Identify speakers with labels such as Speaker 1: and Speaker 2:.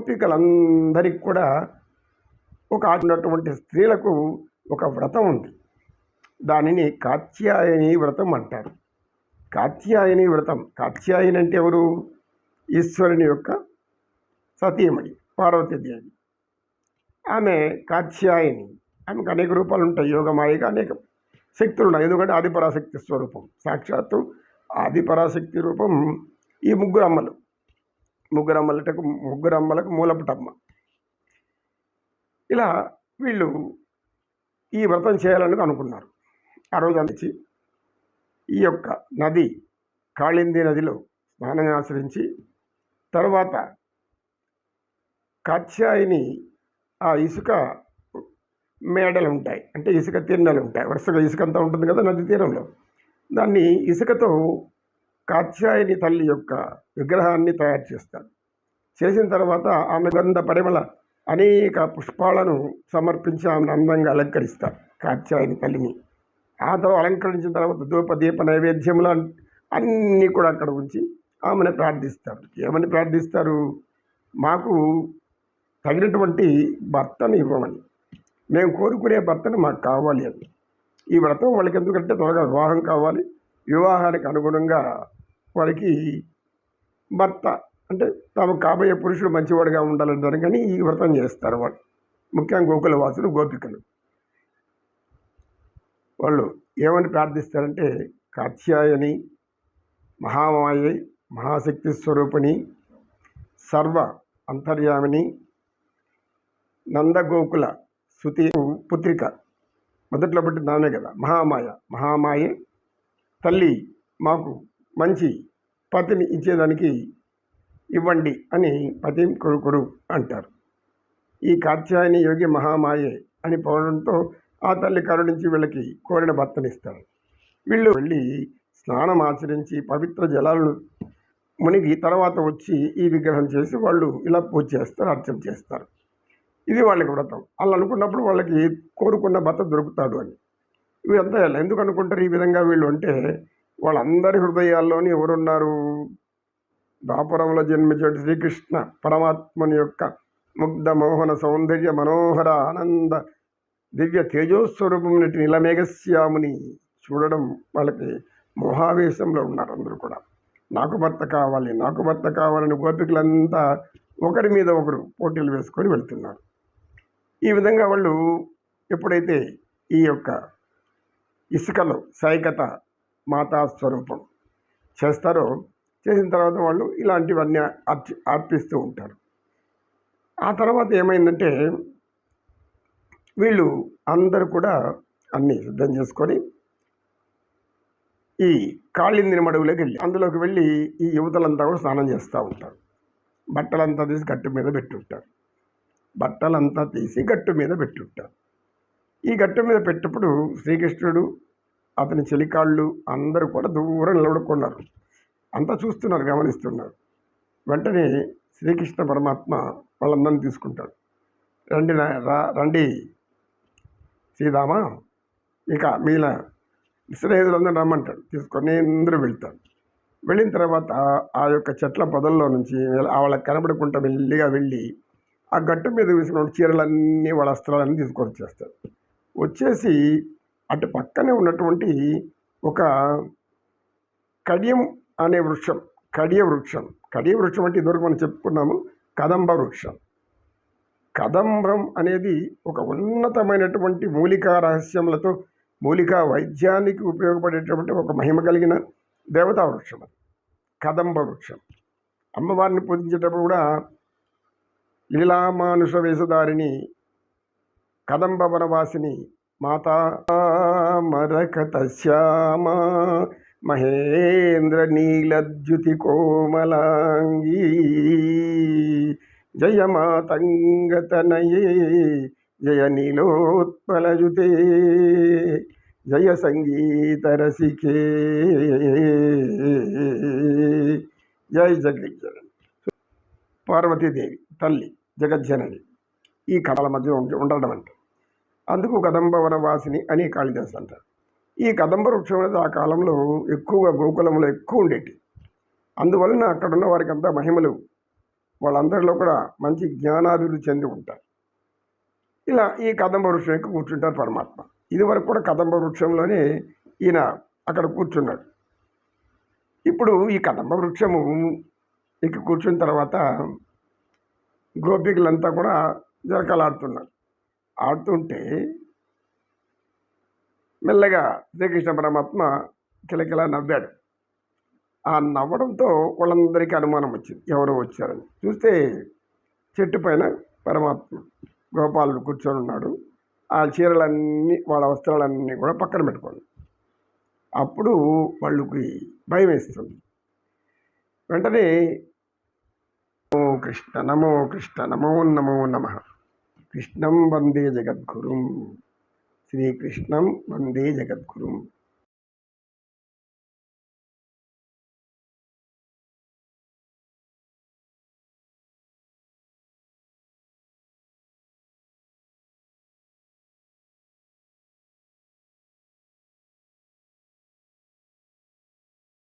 Speaker 1: గోపికలందరికీ కూడా ఒక ఉన్నటువంటి స్త్రీలకు ఒక వ్రతం ఉంది. దానిని కాత్యాయని వ్రతం అంటారు. కాత్యాయని వ్రతం. కాత్యాయని అంటే ఎవరు? ఈశ్వరుని యొక్క సతీమణి పార్వతీదేవి. ఆమె కాత్యాయని. ఆమెకు అనేక రూపాలు ఉంటాయి. యోగమాయిగా అనేక. శక్తులు ఉన్నాయి. ఎందుకంటే ఆదిపరాశక్తి స్వరూపం. సాక్షాత్తు ఆదిపరాశక్తి రూపం ఈ ముగ్గురు అమ్మలు. ముగ్గురు ముగ్గురమ్మలకు మూలపుటమ్మ. ఇలా వీళ్ళు ఈ వ్రతం చేయాలని అనుకున్నారు. ఆ రోజు అందించి ఈ యొక్క నది కాళింది నదిలో స్నానం ఆచరించి తర్వాత కాత్యాయిని ఆ ఇసుక మేడలు ఉంటాయి అంటే ఇసుక తిన్నెలు ఉంటాయి వరుసగా ఇసుక అంతా ఉంటుంది కదా నది తీరంలో. దాన్ని ఇసుకతో కాత్యాయని తల్లి యొక్క విగ్రహాన్ని తయారు చేస్తారు చేసిన తర్వాత ఆమె గంధ పరిమళ అనేక పుష్పాలను సమర్పించి ఆమెను అందంగా అలంకరిస్తారు కాత్యాయని తల్లిని. ఆ తర్వాత అలంకరించిన తర్వాత ధూప దీప నైవేద్యములు అన్నీ కూడా అక్కడ ఉంచి ఆమెను ప్రార్థిస్తారు ఏమని ప్రార్థిస్తారు? మాకు తగినటువంటి భర్తను ఇవ్వమని. మేము కోరుకునే భర్తను మాకు కావాలి అని. ఈ వ్రతం వాళ్ళకి ఎందుకంటే త్వరగా వివాహం కావాలి. వివాహానికి అనుగుణంగా వారికి భర్త అంటే తాము కాబోయే పురుషుడు మంచివాడుగా ఉండాలని కానీ ఈ వ్రతం చేస్తారు వాళ్ళు. ముఖ్యంగా గోకుల వాసులు గోపికలు. వాళ్ళు ఏమని ప్రార్థిస్తారంటే కాత్యాయని మహామాయ మహాశక్తి స్వరూపిణి సర్వ అంతర్యామిని నందగోకుల శృతి పుత్రిక. మొదట్లో పుట్టిన దానే కదా మహామాయ. మహామాయ తల్లి మాకు మంచి పతిని ఇచ్చేదానికి ఇవ్వండి అని పతి కొడుకుడు అంటారు. ఈ కాత్యాయని యోగి మహామాయే అని పోవడంతో ఆ తల్లి కరుణించి వీళ్ళకి కోరిన భర్తనిస్తారు వీళ్ళు వెళ్ళి స్నానం ఆచరించి పవిత్ర జలాలను మునిగి తర్వాత వచ్చి ఈ విగ్రహం చేసి వాళ్ళు ఇలా పూజ చేస్తారు అర్చన చేస్తారు. ఇది వాళ్ళకి వ్రతం. వాళ్ళు అనుకున్నప్పుడు వాళ్ళకి కోరుకున్న భర్త దొరుకుతాడు అని. వీళ్ళంతా ఎందుకు అనుకుంటారు ఈ విధంగా వీళ్ళు అంటే వాళ్ళందరి హృదయాల్లోని ఎవరున్నారు? దాపురంలో జన్మించిన శ్రీకృష్ణ పరమాత్మని యొక్క ముగ్ధ మోహన సౌందర్య మనోహర ఆనంద దివ్య తేజోస్వరూపం నీలమేఘశ్యాముని చూడడం వాళ్ళకి మోహావేశంలో ఉన్నారు అందరూ కూడా. నాకు భర్త కావాలి నాకు భర్త కావాలని గోపికలంతా ఒకరి మీద ఒకరు పోటీలు వేసుకొని వెళ్తున్నారు. ఈ విధంగా వాళ్ళు ఎప్పుడైతే ఈ యొక్క ఇసుకలో సైకత మాతా స్వరూపం చేస్తారో చేసిన తర్వాత వాళ్ళు ఇలాంటివన్నీ అర్చి అర్పిస్తూ ఉంటారు. ఆ తర్వాత ఏమైందంటే వీళ్ళు అందరూ కూడా అన్నీ సిద్ధం చేసుకొని ఈ కాళిందిని మడుగులోకి వెళ్ళి అందులోకి వెళ్ళి ఈ యువతలంతా కూడా స్నానం చేస్తూ ఉంటారు. బట్టలంతా తీసి గట్టు మీద పెట్టుంటారు. బట్టలంతా తీసి గట్టు మీద పెట్టుంటారు. ఈ గట్టు మీద పెట్టినప్పుడు శ్రీకృష్ణుడు అతని చెలికాళ్ళు అందరూ కూడా దూరం నిలబడుకున్నారు. అంతా చూస్తున్నారు గమనిస్తున్నారు. వెంటనే శ్రీకృష్ణ పరమాత్మ వాళ్ళందరినీ తీసుకుంటాడు. రండి రా రండి. సీదామా ఇక మీల స్నేహితులందరూ రమ్మంటాడు. తీసుకొని అందరూ వెళ్తాడు వెళ్ళిన తర్వాత ఆ యొక్క చెట్ల పొదల్లో నుంచి వాళ్ళకి కనబడకుండా మెల్లిగా వెళ్ళి ఆ గట్టు మీద వేసిన చీరలన్నీ వాళ్ళ వస్త్రాలన్నీ తీసుకొని వచ్చేస్తాడు వచ్చేసి అటు పక్కనే ఉన్నటువంటి ఒక కడియం అనే వృక్షం కడియ వృక్షం. కడియ వృక్షం అంటే ఇదివరకు మనం చెప్పుకున్నాము కదంబ వృక్షం. కదంబరం అనేది ఒక ఉన్నతమైనటువంటి మూలికా రహస్యములతో మూలికా వైద్యానికి ఉపయోగపడేటటువంటి ఒక మహిమ కలిగిన దేవతా వృక్షం అది. కదంబ వృక్షం. అమ్మవారిని పూజించేటప్పుడు కూడా లీలామానుష వేషధారిణి కదంబ వనవాసిని మాతా మరకత శ్యామ మహేంద్ర నీలద్యుతి కోమలాంగీ జయ మాతంగతనయే జయ నీలోత్పలయుతే జయ సంగీత రసికే జై జగజ్జనని పార్వతీదేవి తల్లి జగజ్జనని. ఈ కళల మధ్య ఉండడం అంటే అందుకు కదంబ వనవాసిని అని కాళిదాసు అంటారు ఈ కదంబ వృక్షం అనేది ఆ కాలంలో ఎక్కువగా గోకులంలో ఎక్కువ ఉండేటి అందువలన అక్కడ ఉన్న వారికి అంతా మహిమలు వాళ్ళందరిలో కూడా మంచి జ్ఞానాభివృద్ధి చెంది ఉంటారు. ఇలా ఈ కదంబ వృక్షం ఎక్కి కూర్చుంటారు పరమాత్మ. ఇదివరకు కూడా కదంబ వృక్షంలోనే ఈయన అక్కడ కూర్చున్నాడు. ఇప్పుడు ఈ కదంబ వృక్షము ఎక్కి కూర్చున్న తర్వాత గోపికలంతా కూడా జరకలాడుతున్నారు. ఆడుతుంటే మెల్లగా శ్రీకృష్ణ పరమాత్మ కిలకిలా నవ్వాడు. ఆ నవ్వడంతో వాళ్ళందరికీ అనుమానం వచ్చింది. ఎవరో వచ్చారని. చూస్తే చెట్టు పైన పరమాత్మ గోపాలుడు కూర్చొని ఉన్నాడు. ఆ చీరలన్నీ వాళ్ళ వస్త్రాలన్నీ కూడా పక్కన పెట్టుకోండి అప్పుడు వాళ్ళకి భయం వేస్తుంది. వెంటనే నమో కృష్ణ నమో కృష్ణ నమో నమో నమ கிருஷ்ணம் வந்தே ஜெகத்குரும். ஸ்ரீகிருஷ்ணம் வந்தே ஜெகத்குரும்.